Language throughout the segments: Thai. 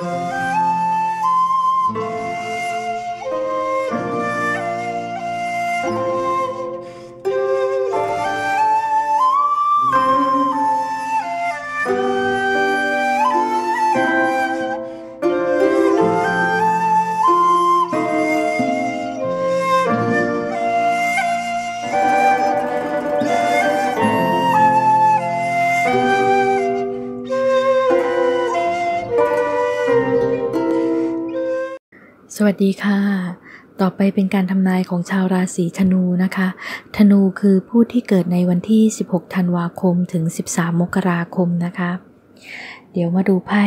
ส วัสดีค่ะ ต่อไปเป็นการทำนายของชาวราศีธนูนะคะ ธนูคือผู้ที่เกิดในวันที่ 16 ธันวาคมถึง 13 มกราคมนะคะ เดี๋ยวมาดูไพ่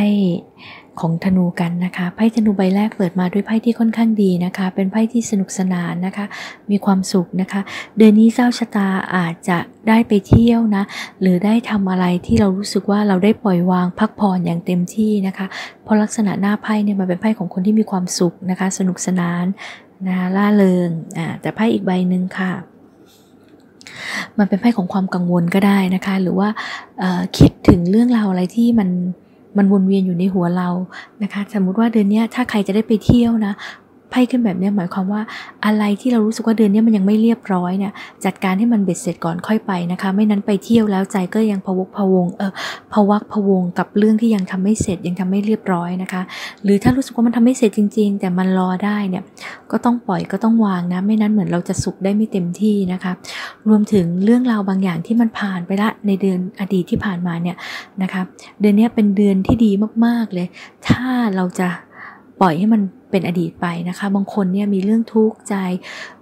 ของธนูกันนะคะ ไพ่ธนูใบแรกเปิดมาด้วยไพ่ที่ค่อนข้างดีนะคะ เป็นไพ่ที่สนุกสนานนะคะ มีความสุขนะคะ เดือนนี้เจ้าชะตาอาจจะได้ไปเที่ยวนะ หรือได้ทำอะไรที่เรารู้สึกว่าเราได้ปล่อยวางพักผ่อนอย่างเต็มที่นะคะ เพราะลักษณะหน้าไพ่เนี่ยมันเป็นไพ่ของคนที่มีความสุขนะคะ สนุกสนานนะคะล่าเริงอ่าแต่ไพ่อีกใบหนึ่งค่ะมันเป็นไพ่ของความกังวลก็ได้นะคะ หรือว่าคิดถึงเรื่องราวอะไรที่มัน มันวนเวียนอยู่ในหัวเรานะคะ สมมุติว่าเดือนนี้ถ้าใครจะได้ไปเที่ยวนะ ไพ่ขึ้นแบบนี้หมายความว่าอะไรที่เรารู้สึกว่าเดือนนี้มันยังไม่เรียบร้อยเนี่ยจัดการให้มันเบ็ดเสร็จก่อนค่อยไปนะคะ ไม่นั้นไปเที่ยวแล้วใจก็ยังพวกพวงเออพวักพวงกับเรื่องที่ยังทำไม่เสร็จยังทำไม่เรียบร้อยนะคะ หรือถ้ารู้สึกว่ามันทำไม่เสร็จจริง ๆ แต่มันรอได้เนี่ยก็ต้องปล่อยก็ต้องวางนะไม่นั้นเหมือนเราจะสุขได้ไม่เต็มที่นะคะ รวมถึงเรื่องราวบางอย่างที่มันผ่านไปละในเดือนอดีตที่ผ่านมาเนี่ยนะคะเดือนนี้เป็นเดือนที่ดีมากๆเลย ถ้าเราจะปล่อยให้มัน เป็นอดีตไปนะคะ บางคนเนี่ยมีเรื่องทุกข์ใจ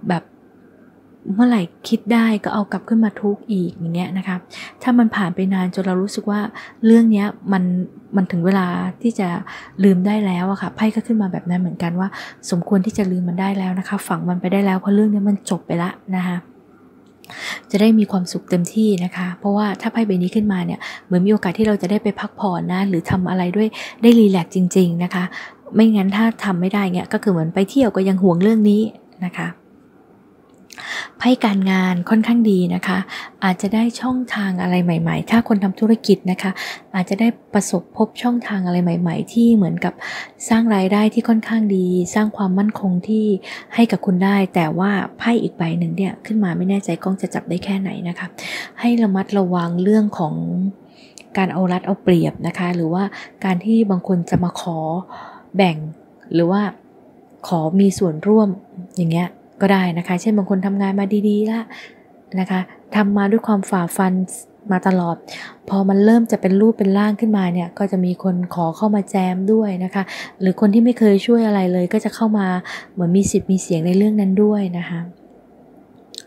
แบบเมื่อไหร่คิดได้ก็เอากลับขึ้นมาทุกข์อีกอย่างเงี้ยนะคะ ถ้ามันผ่านไปนานจนเรารู้สึกว่าเรื่องเนี้ยมันมันถึงเวลาที่จะลืมได้แล้วอะค่ะไพ่ก็ขึ้นมาแบบนั้นเหมือนกันว่า สมควรที่จะลืมมันได้แล้วนะคะ ฝังมันไปได้แล้วเพราะเรื่องนี้มันจบไปละนะคะจะได้มีความสุขเต็มที่นะคะ เพราะว่าถ้าไพ่ใบนี้ขึ้นมาเนี่ย เหมือนมีโอกาสที่เราจะได้ไปพักผ่อนนะ หรือทำอะไรด้วยได้รีแลกซ์จริง ๆนะคะ ไม่งั้นถ้าทำไม่ได้เงี้ยก็คือเหมือนไปเที่ยวก็ยังห่วงเรื่องนี้นะคะไพ่การงานค่อนข้างดีนะคะ อาจจะได้ช่องทางอะไรใหม่ ๆ ถ้าคนทำธุรกิจนะคะ อาจจะได้ประสบพบช่องทางอะไรใหม่ ๆ ที่เหมือนกับสร้างรายได้ที่ค่อนข้างดี สร้างความมั่นคงที่ให้กับคุณได้ แต่ว่าไพ่อีกใบหนึ่งเนี่ยขึ้นมาไม่แน่ใจกล้องจะจับได้แค่ไหนนะคะ ให้ระมัดระวังเรื่องของการเอารัดเอาเปรียบนะคะ หรือว่าการที่บางคนจะมาขอ แบ่งหรือว่าขอมีส่วนร่วมอย่างเงี้ยก็ได้นะคะ เช่นบางคนทำงานมาดีๆแล้วนะคะทำมาด้วยความฝ่าฟันมาตลอด พอมันเริ่มจะเป็นรูปเป็นร่างขึ้นมาเนี่ย ก็จะมีคนขอเข้ามาแจมด้วยนะคะ หรือคนที่ไม่เคยช่วยอะไรเลยก็จะเข้ามาเหมือนมีสิทธิ์มีเสียงในเรื่องนั้นด้วยนะคะ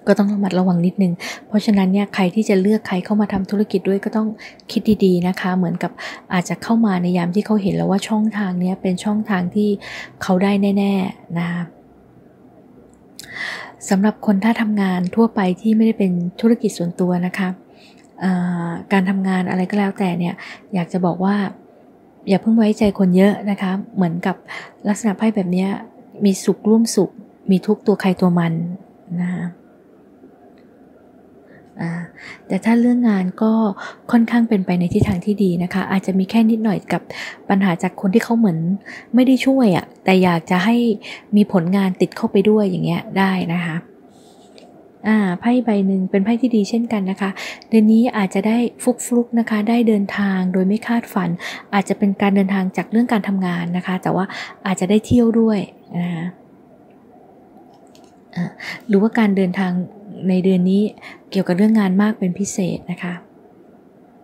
ก็ต้องระมัดระวังนิดนึง เพราะฉะนั้นเนี่ยใครที่จะเลือกใครเข้ามาทำธุรกิจด้วยก็ต้องคิดดีๆนะคะ เหมือนกับอาจจะเข้ามาในยามที่เขาเห็นแล้วว่าช่องทางนี้เป็นช่องทางที่เขาได้แน่ๆนะคะสำหรับคนถ้าทำงานทั่วไปที่ไม่ได้เป็นธุรกิจส่วนตัวนะคะการทำงานอะไรก็แล้วแต่เนี่ยอยากจะบอกว่า อย่าเพิ่งไว้ใจคนเยอะนะคะเหมือนกับลักษณะไพ่แบบนี้มีสุขร่วมสุข มีทุกตัวใครตัวมันนะคะ แต่ถ้าเรื่องงานก็ค่อนข้างเป็นไปในทิศทางที่ดีนะคะ อาจจะมีแค่นิดหน่อยกับปัญหาจากคนที่เขาเหมือนไม่ได้ช่วยอะ่ะแต่อยากจะให้มีผลงานติดเข้าไปด้วยอย่างเงี้ยได้นะคะอ่าไพ่ใบหนึ่งเป็นไพ่ที่ดีเช่นกันนะคะ เดือนนี้อาจจะได้ฟุกฟุกนะคะ ได้เดินทางโดยไม่คาดฝัน อาจจะเป็นการเดินทางจากเรื่องการทำงานนะคะ แต่ว่าอาจจะได้เที่ยวด้วยนะคะหรือว่าการเดินทาง ในเดือนนี้เกี่ยวกับเรื่องงานมากเป็นพิเศษนะคะ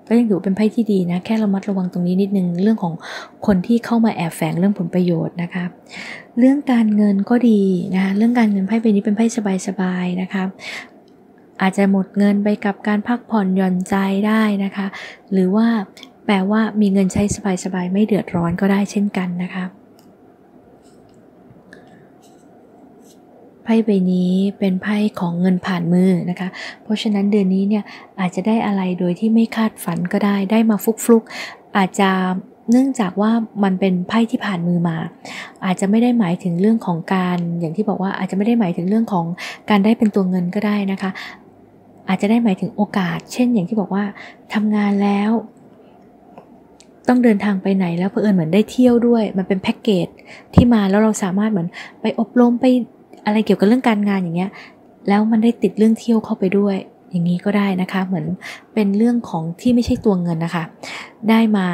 ก็ยังถือเป็นไพ่ที่ดีนะ แค่ระมัดระวังตรงนี้นิดนึงเรื่องของคนที่เข้ามาแอบแฝงเรื่องผลประโยชน์นะคะ เรื่องการเงินก็ดีนะคะเรื่องการเงินไพ่ใบนี้เป็นไพ่สบายๆนะคะอาจจะหมดเงินไปกับการพักผ่อนหย่อนใจได้นะคะ หรือว่าแปลว่ามีเงินใช้สบายๆ ไม่เดือดร้อนก็ได้เช่นกันนะคะ ไพ่ใบนี้เป็นไพ่ของเงินผ่านมือนะคะ เพราะฉะนั้นเดือนนี้เนี่ยอาจจะได้อะไรโดยที่ไม่คาดฝันก็ได้ ได้มาฟุกๆ อาจจะเนื่องจากว่ามันเป็นไพ่ที่ผ่านมือมา อาจจะไม่ได้หมายถึงเรื่องของการอย่างที่บอกว่าอาจจะไม่ได้หมายถึงเรื่องของการได้เป็นตัวเงินก็ได้นะคะ อาจจะได้หมายถึงโอกาส เช่น อย่างที่บอกว่าทำงานแล้ว ต้องเดินทางไปไหนแล้วเพอเอิญเหมือนได้เที่ยวด้วย มันเป็นแพ็กเกจที่มาแล้วเราสามารถเหมือนไปอบรมไป อะไรเกี่ยวกับเรื่องการงานอย่างเงี้ย แล้วมันได้ติดเรื่องเที่ยวเข้าไปด้วย อย่างนี้ก็ได้นะคะ เหมือนเป็นเรื่องของที่ไม่ใช่ตัวเงินนะคะ ได้มา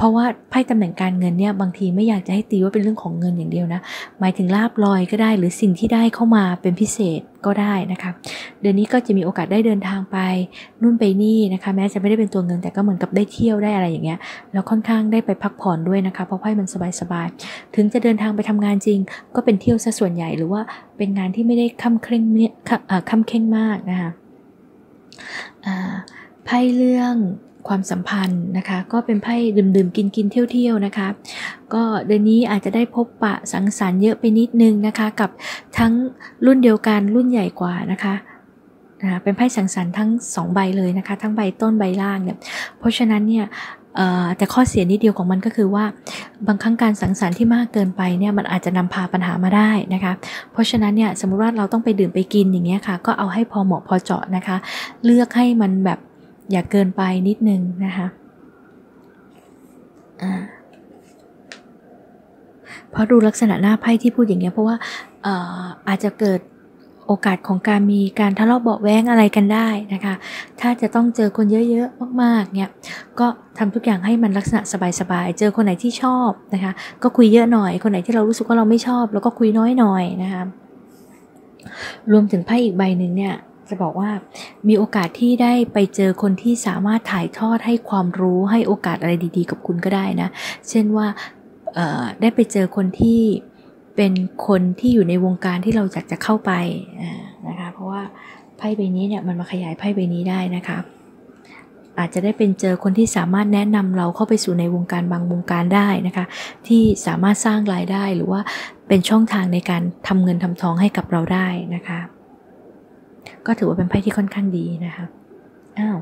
เพราะว่าไพ่ตำแหน่งการเงินเนี่ยบางทีไม่อยากจะให้ตีว่าเป็นเรื่องของเงินอย่างเดียวนะ หมายถึงลาบลอยก็ได้หรือสิ่งที่ได้เข้ามาเป็นพิเศษก็ได้นะคะเดือนนี้ก็จะมีโอกาสได้เดินทางไปนู่นไปนี่นะคะแม้จะไม่ได้เป็นตัวเงินแต่ก็เหมือนกับได้เที่ยวได้อะไรอย่างเงี้ยแล้วค่อนข้างได้ไปพักผ่อนด้วยนะคะเพราะไพ่มันสบายๆถึงจะเดินทางไปทำงานจริง ก็เป็นเที่ยวซะส่วนใหญ่หรือว่าเป็นงานที่ไม่ได้ค่ำเคร่งเนี่ยค่ำเคร่งมากนะคะไพ่เรื่อง ความสัมพันธ์นะคะ ก็เป็นไพ่ดื่มๆ กินๆเที่ยวๆนะคะ ก็เดือนนี้อาจจะได้พบปะสังสรรค์เยอะไปนิดนึงนะคะ กับทั้งรุ่นเดียวกันรุ่นใหญ่กว่านะคะนะเป็นไพ่สังสรรค์ทั้ง 2 ใบเลยนะคะ ทั้งใบต้นใบล่างเนี่ย เพราะฉะนั้นเนี่ยแต่ข้อเสียนิดเดียวของมันก็คือว่า บางครั้งการสังสรรค์ที่มากเกินไปเนี่ยมันอาจจะนำพาปัญหามาได้นะคะ เพราะฉะนั้นเนี่ยสมมติว่าเราต้องไปดื่มไปกินอย่างเงี้ยค่ะ ก็เอาให้พอเหมาะพอเจาะนะคะ เลือกให้มันแบบ อย่าเกินไปนิดนึงนะคะเพราะดูลักษณะหน้าไพ่ที่พูดอย่างเงี้ยเพราะว่าอาจจะเกิดโอกาสของการมีการทะเลาะเบาแว้งอะไรกันได้นะคะ ถ้าจะต้องเจอคนเยอะๆมากๆ เนี่ย ก็ทำทุกอย่างให้มันลักษณะสบายๆ เจอคนไหนที่ชอบนะคะ ก็คุยเยอะหน่อย คนไหนที่เรารู้สึกว่าเราไม่ชอบ แล้วก็คุยน้อยหน่อยนะคะ รวมถึงไพ่อีกใบหนึ่งเนี่ย จะบอกว่ามีโอกาสที่ได้ไปเจอคนที่สามารถถ่ายทอดให้ความรู้ให้โอกาสอะไรดีๆ กับคุณก็ได้นะ เช่นว่าได้ไปเจอคนที่เป็นคนที่อยู่ในวงการที่เราอยากจะเข้าไปนะคะ เพราะว่าไพ่ใบนี้เนี่ยมันมาขยายไพ่ใบนี้ได้นะคะอาจจะได้เป็นเจอคนที่สามารถแนะนำเราเข้าไปสู่ในวงการบางวงการได้นะคะ ที่สามารถสร้างรายได้หรือว่าเป็นช่องทางในการทำเงินทำทองให้กับเราได้นะคะ ก็ถือว่าเป็นไพ่ที่ค่อนข้างดีนะคะอ้าว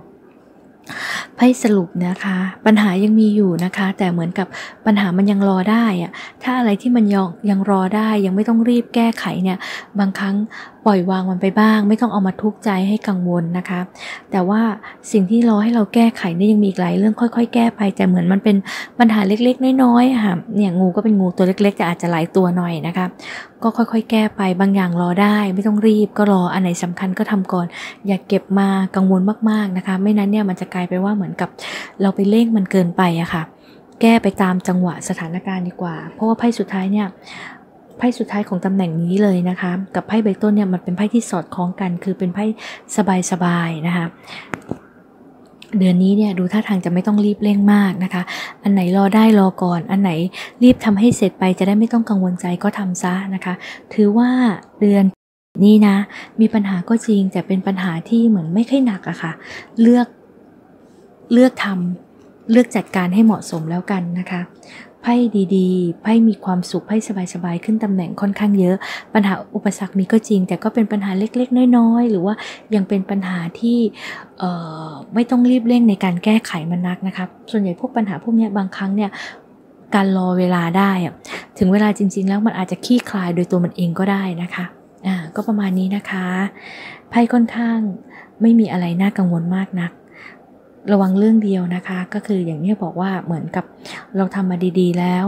ไพ่สรุปนะคะ ปัญหายังมีอยู่นะคะ แต่เหมือนกับปัญหามันยังรอได้อะถ้าอะไรที่มันยังยังรอได้ยังไม่ต้องรีบแก้ไขเนี่ยบางครั้งปล่อยวางมันไปบ้าง ไม่ต้องเอามาทุกข์ใจให้กังวลนะคะ แต่ว่าสิ่งที่รอให้เราแก้ไขเนี่ยยังมีอีกหลายเรื่องค่อย ๆ แก้ไปแต่เหมือนมันเป็นปัญหาเล็กๆ น้อยๆค่ะเนี่ยงูก็เป็นงูตัวเล็ก ๆ แต่อาจจะหลายตัวหน่อยนะคะ ก็ค่อยๆ แก้ไปบางอย่างรอได้ ไม่ต้องรีบก็รออันไหนสำคัญก็ทำก่อน อย่าเก็บมากังวลมากๆนะคะ ไม่นั้นเนี่ยมันจะกลายไปว่าเหมือนกับเราไปเร่งมันเกินไปอะค่ะ แก้ไปตามจังหวะสถานการณ์ดีกว่า เพราะว่าไพ่สุดท้ายเนี่ยไพ่สุดท้ายของตำแหน่งนี้เลยนะคะ กับไพ่ใบต้นเนี่ยมันเป็นไพ่ที่สอดคล้องกัน คือเป็นไพ่สบายๆนะคะเดือนนี้เนี่ยดูท่าทางจะไม่ต้องรีบเร่งมากนะคะ อันไหนรอได้รอก่อน อันไหนรีบทำให้เสร็จไปจะได้ไม่ต้องกังวลใจก็ทำซะนะคะ ถือว่าเดือนนี้นะ มีปัญหาก็จริงแต่เป็นปัญหาที่เหมือนไม่ค่อยหนักอะคะ่ะ เลือก เลือกทำเลือกจัดการให้เหมาะสมแล้วกันนะคะไพ่ดีๆ ไพ่มีความสุข ไพ่สบายๆ ขึ้นตำแหน่งค่อนข้างเยอะ ปัญหาอุปสรรคมีก็จริง แต่ก็เป็นปัญหาเล็กๆ น้อยๆ หรือว่ายังเป็นปัญหาที่ไม่ต้องรีบเร่งในการแก้ไขมันนักนะครับส่วนใหญ่พวกปัญหาพวกนี้บางครั้งเนี่ย การรอเวลาได้ถึงเวลาจริง ๆ แล้วมันอาจจะขี้คลายโดยตัวมันเองก็ได้นะคะ อ่า ก็ประมาณนี้นะคะ ไพ่ค่อนข้างไม่มีอะไรน่ากังวลมากนัก ระวังเรื่องเดียวนะคะ ก็คืออย่างนี้บอกว่าเหมือนกับเราทำมาดี ๆ แล้ว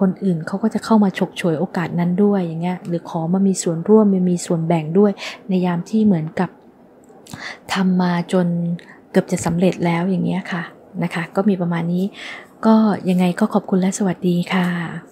คนอื่นเขาก็จะเข้ามาฉกฉวยโอกาสนั้นด้วยอย่างเงี้ยหรือขอมามีส่วนร่วมมมีส่วนแบ่งด้วย ในยามที่เหมือนกับทำมาจนเกือบจะสำเร็จแล้วอย่างเงี้ยค่ะนะคะ ก็มีประมาณนี้ ก็ยังไงก็ขอบคุณและสวัสดีค่ะ